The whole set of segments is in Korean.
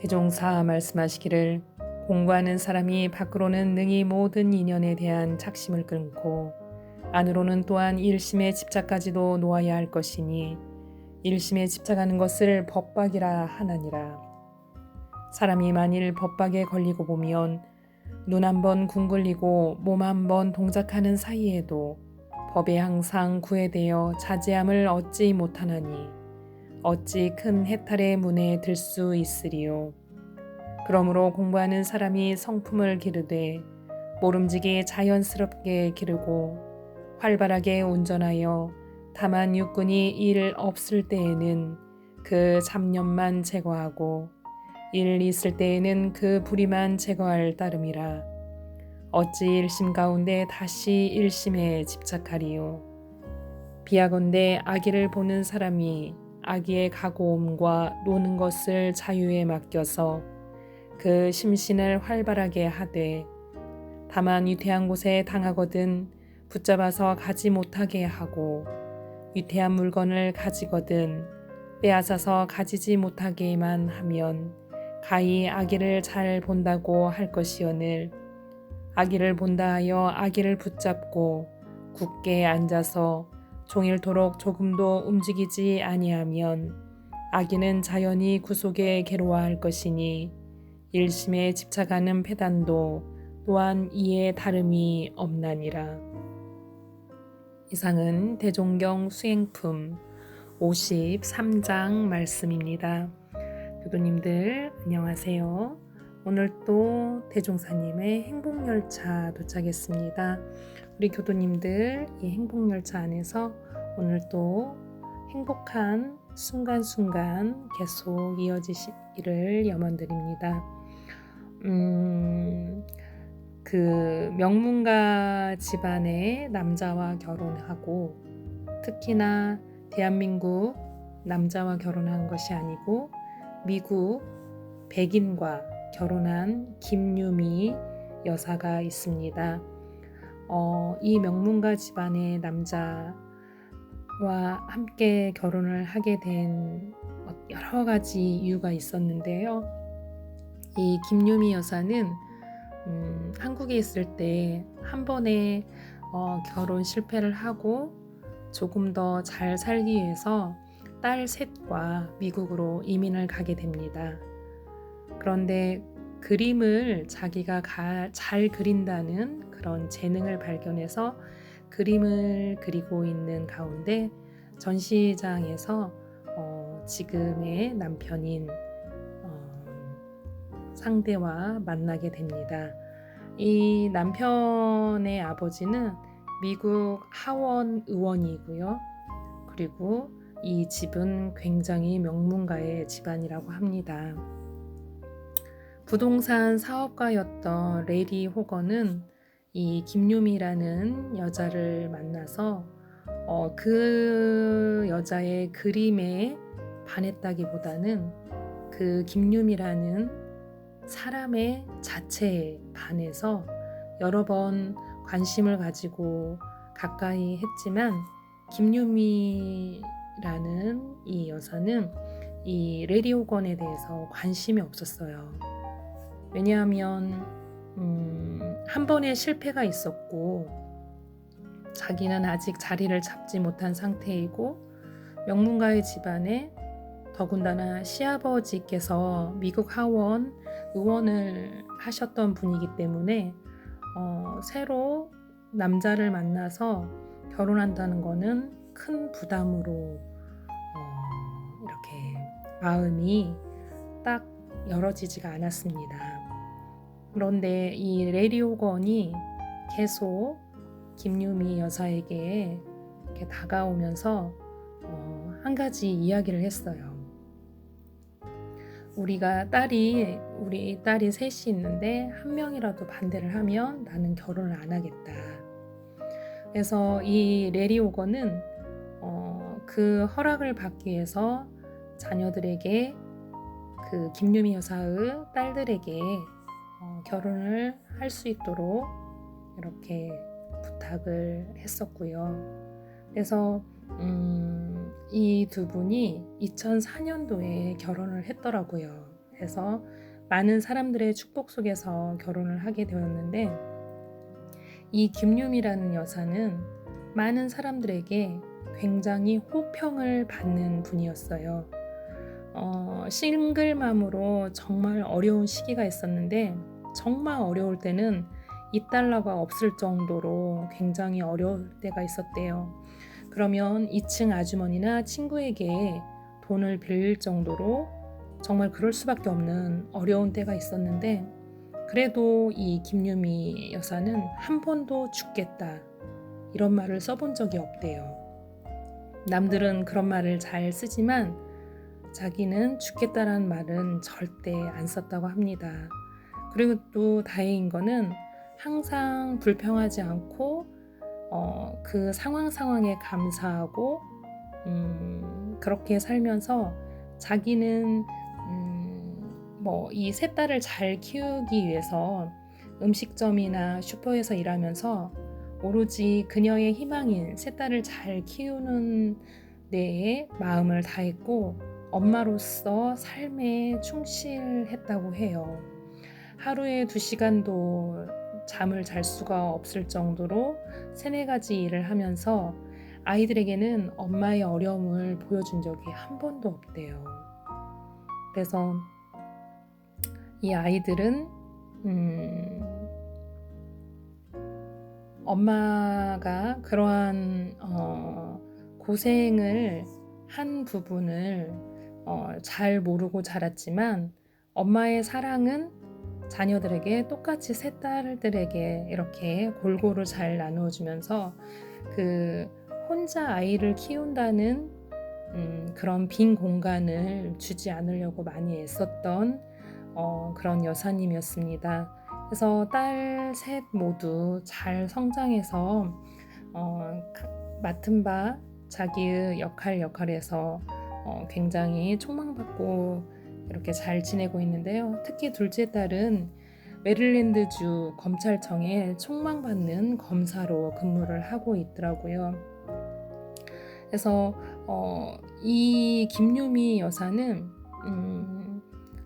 대종사 말씀하시기를 공부하는 사람이 밖으로는 능히 모든 인연에 대한 착심을 끊고 안으로는 또한 일심의 집착까지도 놓아야 할 것이니 일심에 집착하는 것을 법박이라 하나니라. 사람이 만일 법박에 걸리고 보면 눈 한 번 궁글리고 몸 한 번 동작하는 사이에도 법에 항상 구애되어 자제함을 얻지 못하나니 어찌 큰 해탈의 문에 들 수 있으리요. 그러므로 공부하는 사람이 성품을 기르되 모름지기 자연스럽게 기르고 활발하게 운전하여 다만 육군이 일 없을 때에는 그 잡념만 제거하고 일 있을 때에는 그 불의만 제거할 따름이라 어찌 일심 가운데 다시 일심에 집착하리요 비하건대 아기를 보는 사람이 아기의 가고옴과 노는 것을 자유에 맡겨서 그 심신을 활발하게 하되 다만 위태한 곳에 당하거든 붙잡아서 가지 못하게 하고 위태한 물건을 가지거든 빼앗아서 가지지 못하게만 하면 가히 아기를 잘 본다고 할 것이오늘 아기를 본다 하여 아기를 붙잡고 굳게 앉아서 종일토록 조금도 움직이지 아니하면 아기는 자연히 구속에 괴로워할 것이니 일심에 집착하는 패단도 또한 이에 다름이 없나니라. 이상은 대종경 수행품 53장 말씀입니다. 교도님들 안녕하세요. 오늘 또 대종사님의 행복열차 도착했습니다. 우리 교도님들 이 행복열차 안에서 오늘 또 행복한 순간순간 계속 이어지시기를 염원드립니다. 음, 그 명문가 집안의 남자와 결혼하고 특히나 대한민국 남자와 결혼한 것이 아니고 미국 백인과 결혼한 김유미 여사가 있습니다. 어, 이 명문가 집안의 남자와 함께 결혼을 하게 된 여러 가지 이유가 있었는데요. 이 김유미 여사는 음, 한국에 있을 때 한 번에 어, 결혼 실패를 하고 조금 더 잘 살기 위해서 딸 셋과 미국으로 이민을 가게 됩니다. 그런데 그림을 자기가 가, 잘 그린다는 그런 재능을 발견해서 그림을 그리고 있는 가운데 전시장에서 어, 지금의 남편인 어, 상대와 만나게 됩니다. 이 남편의 아버지는 미국 하원 의원이고요. 그리고 이 집은 굉장히 명문가의 집안이라고 합니다. 부동산 사업가였던 레리 호건은 이 김유미라는 여자를 만나서 어, 그 여자의 그림에 반했다기보다는 그 김유미라는 사람의 자체에 반해서 여러 번 관심을 가지고 가까이 했지만 김유미라는 이 여사는 이 레리 호건에 대해서 관심이 없었어요. 왜냐하면 음, 한 번의 실패가 있었고 자기는 아직 자리를 잡지 못한 상태이고 명문가의 집안에 더군다나 시아버지께서 미국 하원 의원을 하셨던 분이기 때문에 어, 새로 남자를 만나서 결혼한다는 것은 큰 부담으로 어, 이렇게 마음이 딱 열어지지가 않았습니다. 그런데 이 레리오건이 계속 김유미 여사에게 이렇게 다가오면서 어, 한 가지 이야기를 했어요. 우리가 딸이 우리 딸이 셋이 있는데 한 명이라도 반대를 하면 나는 결혼을 안 하겠다. 그래서 이 레리오건은 어, 그 허락을 받기 위해서 자녀들에게 그 김유미 여사의 딸들에게 어, 결혼을 할 수 있도록 이렇게 부탁을 했었고요. 그래서 음, 이 두 분이 2004년도에 결혼을 했더라고요. 해서 많은 사람들의 축복 속에서 결혼을 하게 되었는데 이 김유미라는 여사는 많은 사람들에게 굉장히 호평을 받는 분이었어요. 어, 싱글맘으로 정말 어려운 시기가 있었는데 정말 어려울 때는 2달러가 없을 정도로 굉장히 어려울 때가 있었대요. 그러면 2층 아주머니나 친구에게 돈을 빌릴 정도로 정말 그럴 수밖에 없는 어려운 때가 있었는데 그래도 이 김유미 여사는 한 번도 죽겠다 이런 말을 써본 적이 없대요. 남들은 그런 말을 잘 쓰지만 자기는 죽겠다라는 말은 절대 안 썼다고 합니다. 그리고 또 다행인 거는 항상 불평하지 않고 어, 그 상황 상황에 감사하고 음, 그렇게 살면서 자기는 음, 뭐이 세 딸을 잘 키우기 위해서 음식점이나 슈퍼에서 일하면서 오로지 그녀의 희망인 세 딸을 잘 키우는 데에 마음을 다했고 엄마로서 삶에 충실했다고 해요. 하루에 두 시간도 잠을 잘 수가 없을 정도로 세네 가지 일을 하면서 아이들에게는 엄마의 어려움을 보여준 적이 한 번도 없대요. 그래서 이 아이들은 음, 엄마가 그러한 어, 고생을 한 부분을 어, 잘 모르고 자랐지만 엄마의 사랑은 자녀들에게 똑같이 세 딸들에게 이렇게 골고루 잘 나누어 주면서 그 혼자 아이를 키운다는 음, 그런 빈 공간을 주지 않으려고 많이 애썼던 어, 그런 여사님이었습니다. 그래서 딸 셋 모두 잘 성장해서 어, 맡은 바 자기의 역할 역할에서 어, 굉장히 촉망받고 이렇게 잘 지내고 있는데요. 특히 둘째 딸은 메릴랜드주 검찰청에 총망받는 검사로 근무를 하고 있더라고요. 그래서 어, 이 김유미 여사는 음,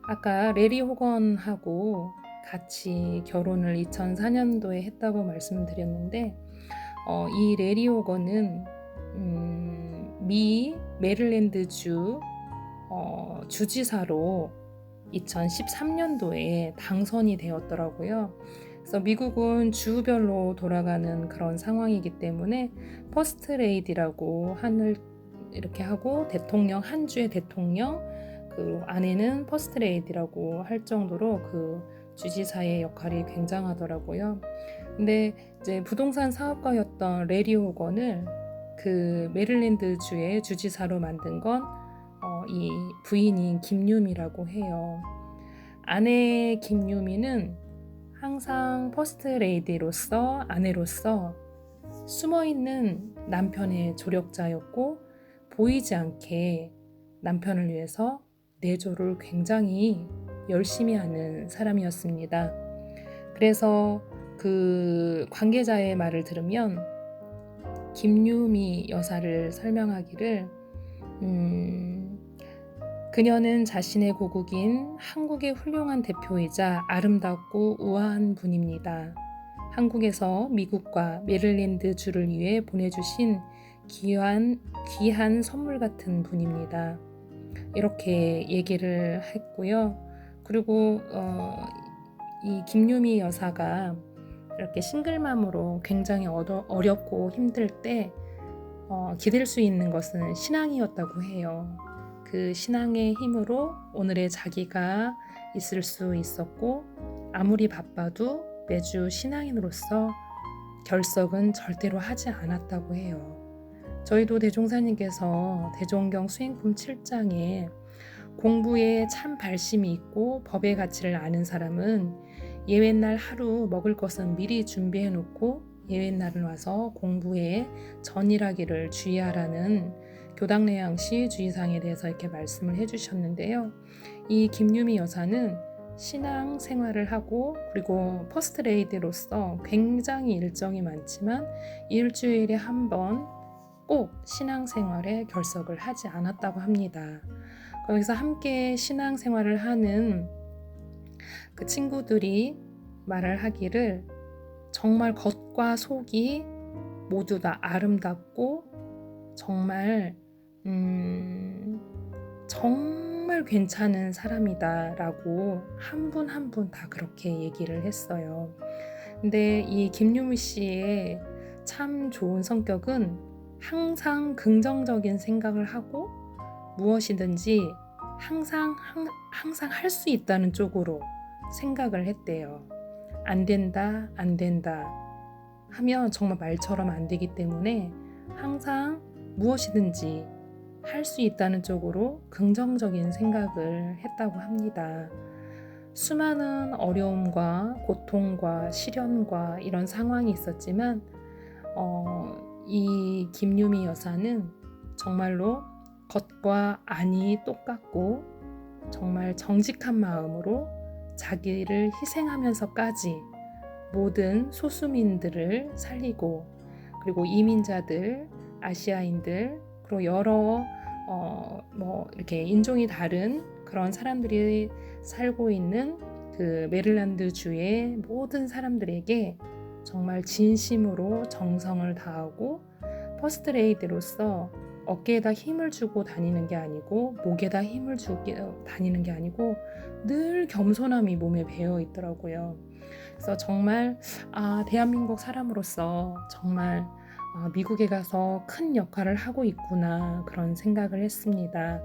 아까 레리 호건하고 같이 결혼을 2004년도에 했다고 말씀드렸는데 어, 이 레리 호건은 음, 미 메릴랜드주 어, 주지사로 2013년도에 당선이 되었더라고요. 그래서 미국은 주별로 돌아가는 그런 상황이기 때문에 퍼스트 레이디라고 하늘 이렇게 하고 대통령 한 주의 대통령 그 아내는 퍼스트 레이디라고 할 정도로 그 주지사의 역할이 굉장하더라고요. 근데 이제 부동산 사업가였던 레리 호건을 그 메릴랜드 주의 주지사로 만든 건 이 부인인 김유미라고 해요. 아내 김유미는 항상 퍼스트 레이디로서 아내로서 숨어 있는 남편의 조력자였고 보이지 않게 남편을 위해서 내조를 굉장히 열심히 하는 사람이었습니다. 그래서 그 관계자의 말을 들으면 김유미 여사를 설명하기를 음, 그녀는 자신의 고국인 한국의 훌륭한 대표이자 아름답고 우아한 분입니다. 한국에서 미국과 메릴랜드 주를 위해 보내주신 귀한, 귀한 선물 같은 분입니다. 이렇게 얘기를 했고요. 그리고 어, 이 김유미 여사가 이렇게 싱글맘으로 굉장히 어려, 어렵고 힘들 때 어, 기댈 수 있는 것은 신앙이었다고 해요. 그 신앙의 힘으로 오늘의 자기가 있을 수 있었고 아무리 바빠도 매주 신앙인으로서 결석은 절대로 하지 않았다고 해요. 저희도 대종사님께서 대종경 수행품 7장에 공부에 참 발심이 있고 법의 가치를 아는 사람은 예외날 하루 먹을 것은 미리 준비해 놓고 예외날은 와서 공부에 전일하기를 주의하라는 교당내양시 주의사항에 대해서 이렇게 말씀을 해주셨는데요. 이 김유미 여사는 신앙 생활을 하고 그리고 퍼스트 레이디로서 굉장히 일정이 많지만 일주일에 한 번 꼭 신앙 생활에 결석을 하지 않았다고 합니다. 거기서 함께 신앙 생활을 하는 그 친구들이 말을 하기를 정말 겉과 속이 모두 다 아름답고 정말 음, 정말 괜찮은 사람이다라고 한 분 한 분 다 그렇게 얘기를 했어요. 근데 이 김유미 씨의 참 좋은 성격은 항상 긍정적인 생각을 하고 무엇이든지 항상 항, 항상 할 수 있다는 쪽으로 생각을 했대요. 안 된다, 안 된다 하면 정말 말처럼 안 되기 때문에 항상 무엇이든지 할 수 있다는 쪽으로 긍정적인 생각을 했다고 합니다. 수많은 어려움과 고통과 시련과 이런 상황이 있었지만, 어, 이 김유미 여사는 정말로 겉과 안이 똑같고 정말 정직한 마음으로 자기를 희생하면서까지 모든 소수민들을 살리고 그리고 이민자들, 아시아인들 그리고 여러 어 뭐 이렇게 인종이 다른 그런 사람들이 살고 있는 그 메릴랜드 주의 모든 사람들에게 정말 진심으로 정성을 다하고 퍼스트 레이드로서 어깨에다 힘을 주고 다니는 게 아니고 목에다 힘을 주고 다니는 게 아니고 늘 겸손함이 몸에 배어 있더라고요. 그래서 정말 아 대한민국 사람으로서 정말 아, 미국에 가서 큰 역할을 하고 있구나 그런 생각을 했습니다.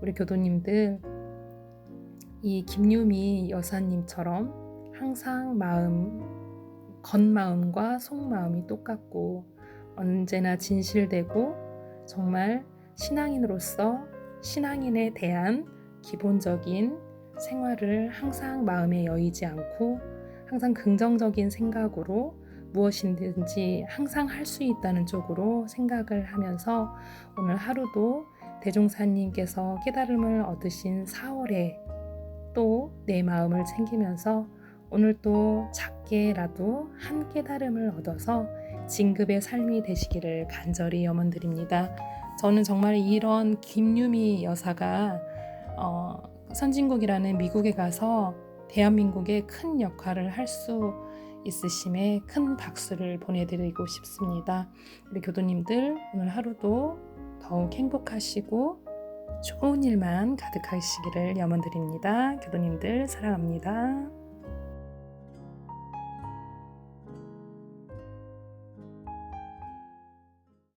우리 교도님들 이 김유미 여사님처럼 항상 마음 겉마음과 속마음이 똑같고 언제나 진실되고 정말 신앙인으로서 신앙인에 대한 기본적인 생활을 항상 마음에 여의지 않고 항상 긍정적인 생각으로 무엇이든지 항상 할 수 있다는 쪽으로 생각을 하면서 오늘 하루도 대종사님께서 깨달음을 얻으신 4월에 또 내 마음을 챙기면서 오늘 또 작게라도 한 깨달음을 얻어서 진급의 삶이 되시기를 간절히 염원드립니다. 저는 정말 이런 김유미 여사가 어, 선진국이라는 미국에 가서 대한민국에 큰 역할을 할수 있으심에 큰 박수를 보내드리고 싶습니다. 우리 교도님들 오늘 하루도 더욱 행복하시고 좋은 일만 가득하시기를 염원드립니다. 교도님들 사랑합니다.